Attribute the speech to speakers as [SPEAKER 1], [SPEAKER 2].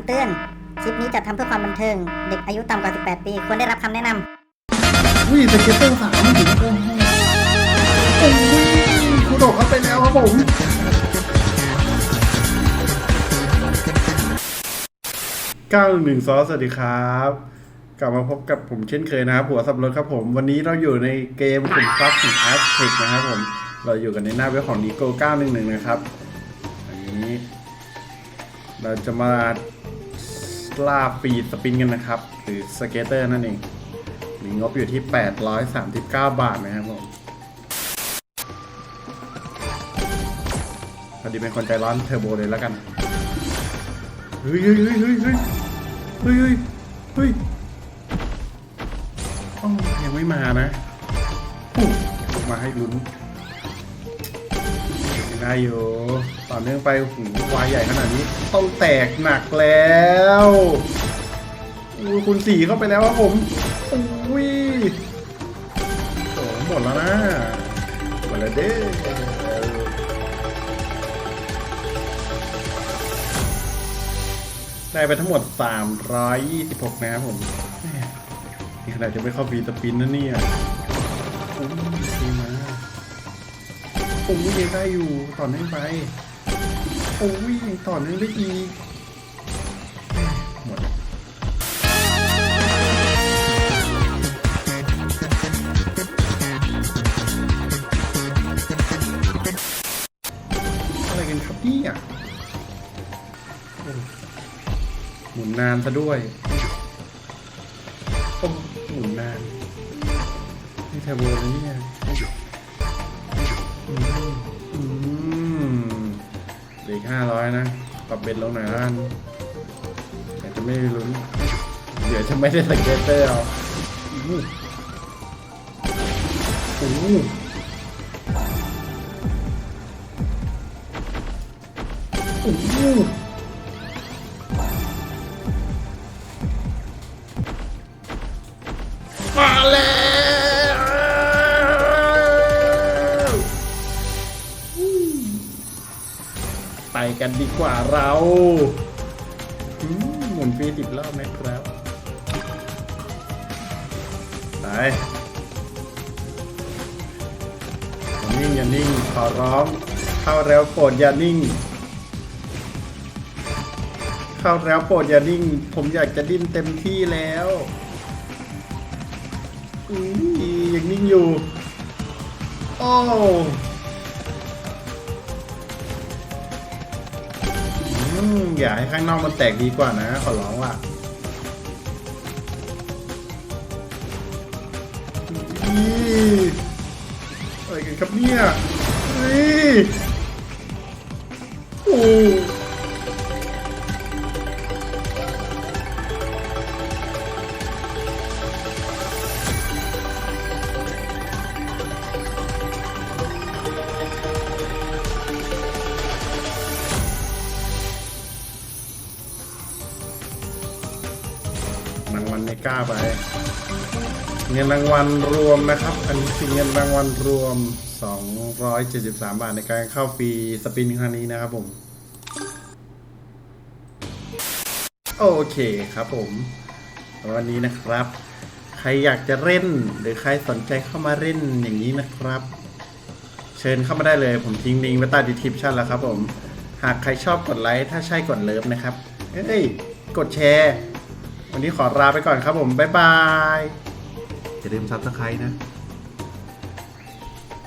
[SPEAKER 1] ำเตือน คลิปนี้จัดทำเพื่อความบันเทิง เด็กอายุต่ำกว่า 18 ปี ควรได้รับคำแนะนำ
[SPEAKER 2] อุ้ยสเก็ตเตอร์สามถึงโอ้โหโอ้ยคุณโดดเข้าไปแล้วครับผมเก้าหนึ่งซอสสวัสดีครับ กลับมาพบกับผมเช่นเคยนะครับ หัวสับรถครับผม วันนี้เราอยู่ในเกมขุนทรัพย์ของ a z t e c นะครับผม เราอยู่กันในหน้าเว็บของ Nico 911 นะครับ อันนี้ เราจะมา ลาฟีดสปินกันนะครับ หรือสเกเตอร์นั่นเอง มีงบอยู่ที่ 839 บาทนะครับผมพอดีเป็นคนใจร้อนเทอร์โบเลยแล้วกันเฮ้ยเฮ้ยเฮ้ยเฮ้ยเฮ้ยเฮ้ยยังไม่มานะมาให้ลุ้น ได้อยู่ต่อเนื่องไปหูวายใหญ่ขนาดนี้ ต้องแตกหนักแล้วคุณสีเข้าไปแล้วครับผมอุ้ยโอ้หมดแล้วนะหมดแล้วเด้ได้ไปทั้งหมด 326 นะครับผมแหม่นี่ขนาดจะไม่เข้าฟีสปินนะเนี่ยโอ้ยดีมา โอ้ยยังได้อยู่ต่อเนื่องไปโอ้ยต่อเนื่องได้อีกหมดอะไรกันครับนี่ยโอ้หมุนนานซะด้วยโอ้หมุนนานนี่เทอร์โบนะเอีกห้าร้อยนะปรับเบ็ดลงหน่อยละกันแต่จะไม่ลุ้นเดี๋ยวจะไม่ได้สเก็ตเตอร์เอาโอ้โหโอ้โหมาแล้ว ไปกันดีกว่าเราหมุนฟรีสิบรอบนะครับไปนิ่งอย่านิ่งขอร้องเข้าแล้วโปรดอย่านิ่ง เข้าแล้วโปรดอย่านิ่ง ผมอยากจะดิ้นเต็มที่แล้วอุ้ยยังนิ่งอยู่ โอ้ มอย่าให้ข้างนอกมันแตกดีกว่านะ ขอร้องว่ะนี่อะไรกันครับเนี่ยนี่โอ้ รางวัลไม่กล้าไป เงินรางวัลรวมนะครับ อันนี้คือเงินรางวัลรวม 273 บาทในการเข้าฟรีสปินครั้งนี้นะครับผม โอเคครับผมวันนี้นะครับ ใครอยากจะเล่นหรือใครสนใจเข้ามาเล่นอย่างนี้นะครับ เชิญเข้ามาได้เลยผมทิ้งลิงก์ไว้ใต้ดีทิปชั่นแล้วครับผม หากใครชอบกดไลค์ถ้าใช่กดเลิฟนะครับ เอ้ย กดแชร์ วันนี้ขอลาไปก่อนครับผม บ๊ายบาย อย่าลืมซับสไครต์นะ